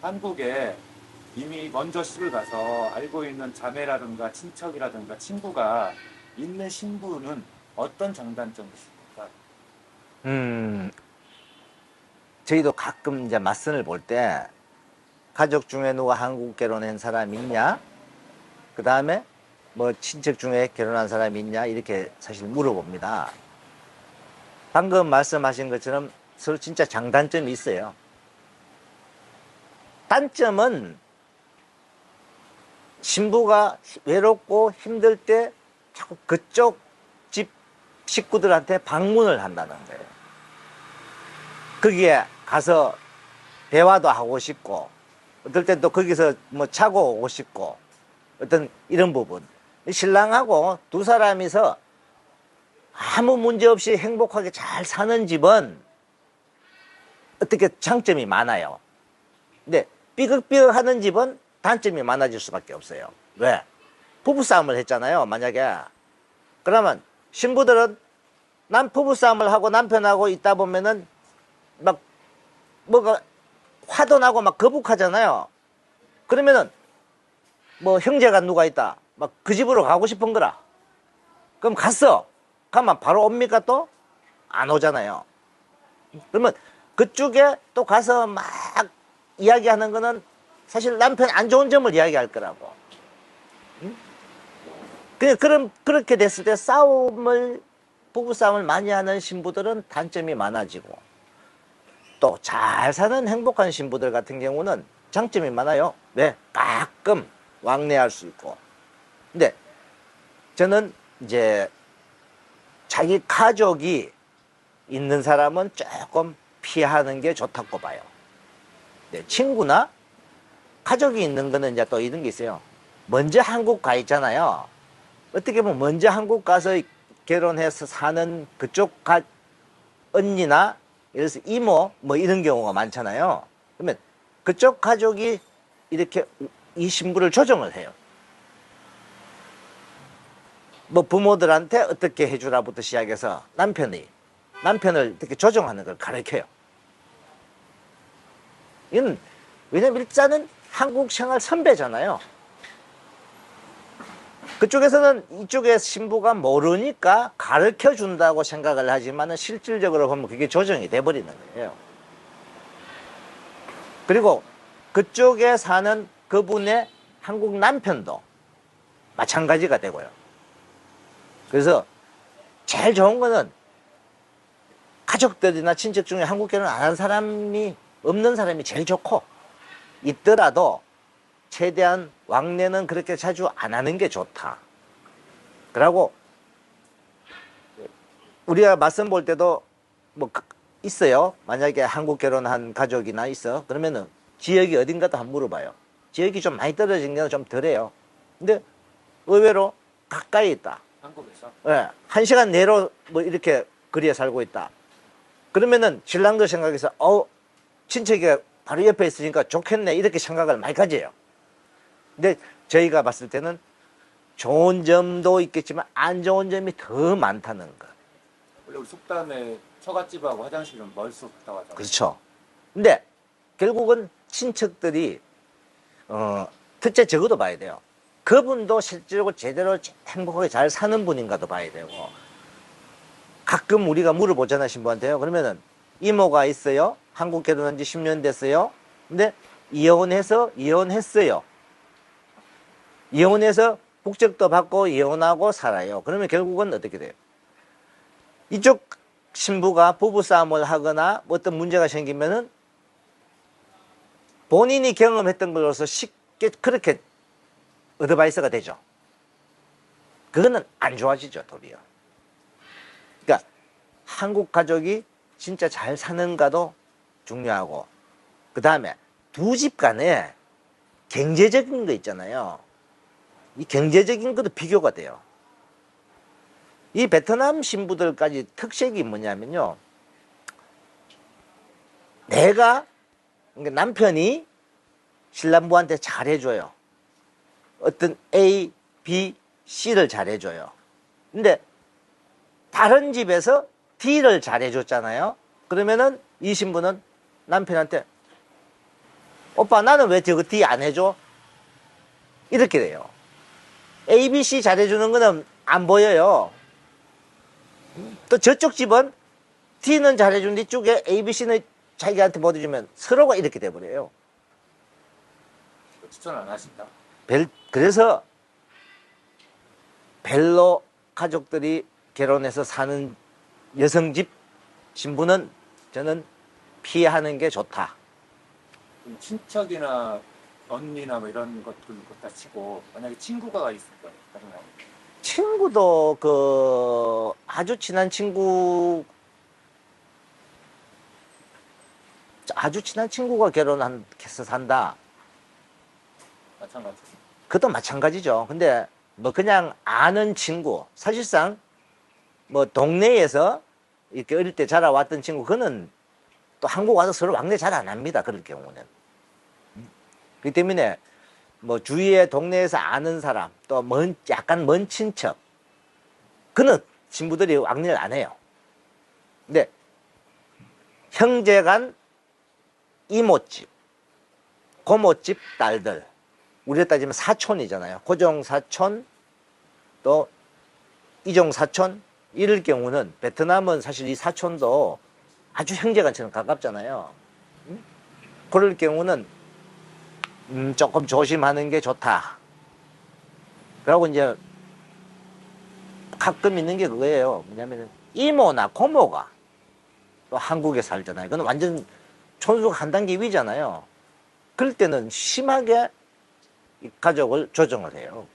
한국에 이미 먼저 시집을 가서 알고 있는 자매라든가 친척이라든가 친구가 있는 신부는 어떤 장단점이 있습니까? 음, 저희도 가끔 이제 맞선을 볼 때 가족 중에 누가 한국 결혼한 사람 있냐? 그 다음에 뭐 친척 중에 결혼한 사람 있냐? 이렇게 사실 물어봅니다. 방금 말씀하신 것처럼 서로 진짜 장단점이 있어요. 단점은 신부가 외롭고 힘들 때 자꾸 그쪽 집 식구들한테 방문을 한다는 거예요. 거기에 가서 대화도 하고 싶고, 어떨 땐 또 거기서 뭐 자고 오고 싶고, 어떤 이런 부분. 신랑하고 두 사람이서 아무 문제 없이 행복하게 잘 사는 집은 어떻게 장점이 많아요. 근데 삐걱삐걱 하는 집은 단점이 많아질 수밖에 없어요. 왜? 부부싸움을 했잖아요, 만약에. 그러면 신부들은 남 부부싸움을 하고 남편하고 있다 보면은 막 뭐가 화도 나고 막 거북하잖아요. 그러면은 뭐 형제가 누가 있다. 막 그 집으로 가고 싶은 거라. 그럼 갔어. 가면 바로 옵니까 또? 안 오잖아요. 그러면 그쪽에 또 가서 막 이야기하는 거는 사실 남편 안 좋은 점을 이야기할 거라고. 응? 그냥 그럼 그렇게 됐을 때 싸움을 부부 싸움을 많이 하는 신부들은 단점이 많아지고 또 잘 사는 행복한 신부들 같은 경우는 장점이 많아요. 왜? 가끔 왕래할 수 있고. 근데 저는 이제 자기 가족이 있는 사람은 조금 피하는 게 좋다고 봐요. 네, 친구나 가족이 있는 거는 이제 또 이런 게 있어요. 먼저 한국 가 있잖아요. 어떻게 보면 먼저 한국 가서 결혼해서 사는 그쪽 가, 언니나 예를 들어서 이모 뭐 이런 경우가 많잖아요. 그러면 그쪽 가족이 이렇게 이 신부를 조정을 해요. 뭐 부모들한테 어떻게 해주라부터 시작해서 남편이 남편을 이렇게 조정하는 걸 가르쳐요. 이건 왜냐면 일자는 한국 생활 선배잖아요. 그쪽에서는 이쪽의 신부가 모르니까 가르쳐 준다고 생각을 하지만 실질적으로 보면 그게 조정이 돼버리는 거예요. 그리고 그쪽에 사는 그분의 한국 남편도 마찬가지가 되고요. 그래서 제일 좋은 거는 가족들이나 친척 중에 한국 결혼 안한 사람이 없는 사람이 제일 좋고 있더라도 최대한 왕래는 그렇게 자주 안 하는 게 좋다. 그러고 우리가 맞선 볼 때도 뭐 있어요. 만약에 한국 결혼한 가족이나 있어. 그러면은 지역이 어딘가도 한번 물어봐요. 지역이 좀 많이 떨어진 게는 좀 덜해요. 근데 의외로 가까이 있다. 한국에서? 예, 한 시간 내로 뭐 이렇게 거리에 살고 있다. 그러면은 신랑도 생각해서 어 친척이 바로 옆에 있으니까 좋겠네 이렇게 생각을 많이 가져요. 근데 저희가 봤을 때는 좋은 점도 있겠지만 안 좋은 점이 더 많다는 거. 원래 우리 속담에 처갓집하고 화장실은 멀수다고 하잖아요. 그렇죠. 근데 결국은 친척들이 어 첫째 적어도 봐야 돼요. 그분도 실제로 제대로 행복하게 잘 사는 분인가도 봐야 되고 가끔 우리가 물어보잖아 신부한테요. 그러면은 이모가 있어요. 한국 결혼한 지 10년 됐어요. 근데 이혼해서 이혼했어요. 이혼해서 국적도 받고 이혼하고 살아요. 그러면 결국은 어떻게 돼요? 이쪽 신부가 부부싸움을 하거나 뭐 어떤 문제가 생기면은 본인이 경험했던 걸로서 쉽게 그렇게 어드바이스가 되죠. 그거는 안 좋아지죠, 도리어. 그러니까 한국 가족이 진짜 잘 사는가도 중요하고 그 다음에 두 집 간에 경제적인 거 있잖아요. 이 경제적인 것도 비교가 돼요. 이 베트남 신부들까지 특색이 뭐냐면요. 내가 그러니까 남편이 신랑부한테 잘해줘요. 어떤 A, B, C를 잘해줘요. 근데 다른 집에서 D를 잘해줬잖아요. 그러면은 이 신부는 남편한테 오빠 나는 왜 저거 D 안 해줘? 이렇게 돼요. A, B, C 잘해주는 거는 안 보여요. 또 저쪽 집은 D는 잘해주는데 이쪽에 A, B, C는 자기한테 못 해주면 서로가 이렇게 돼버려요. 추천 안 하신다. 벨, 그래서 벨로 가족들이 결혼해서 사는 여성 집 신부는 저는 피하는 게 좋다. 친척이나 언니나 뭐 이런 것들 갖다 치고 만약에 친구가 있을 거예요. 다른 거. 친구도 그 아주 친한 친구 아주 친한 친구가 결혼해서 산다. 마찬가지. 그것도 마찬가지죠. 근데 뭐 그냥 아는 친구, 사실상 뭐 동네에서 이렇게 어릴 때 자라왔던 친구, 그는 또 한국 와서 서로 왕래 잘 안 합니다. 그럴 경우는. 그렇기 때문에 뭐 주위에 동네에서 아는 사람, 또 먼, 약간 먼 친척, 그는 친구들이 왕래를 안 해요. 근데 형제간 이모집, 고모집 딸들, 우리로 따지면 사촌이잖아요. 고종 사촌, 또 이종 사촌, 이럴 경우는 베트남은 사실 이 사촌도 아주 형제간처럼 가깝잖아요. 음? 그럴 경우는 음, 조금 조심하는 게 좋다. 그리고 이제 가끔 있는 게 그거예요. 뭐냐면 이모나 고모가 또 한국에 살잖아요. 그건 완전 촌수가 한 단계 위잖아요. 그럴 때는 심하게 이 가족을 조정을 해요.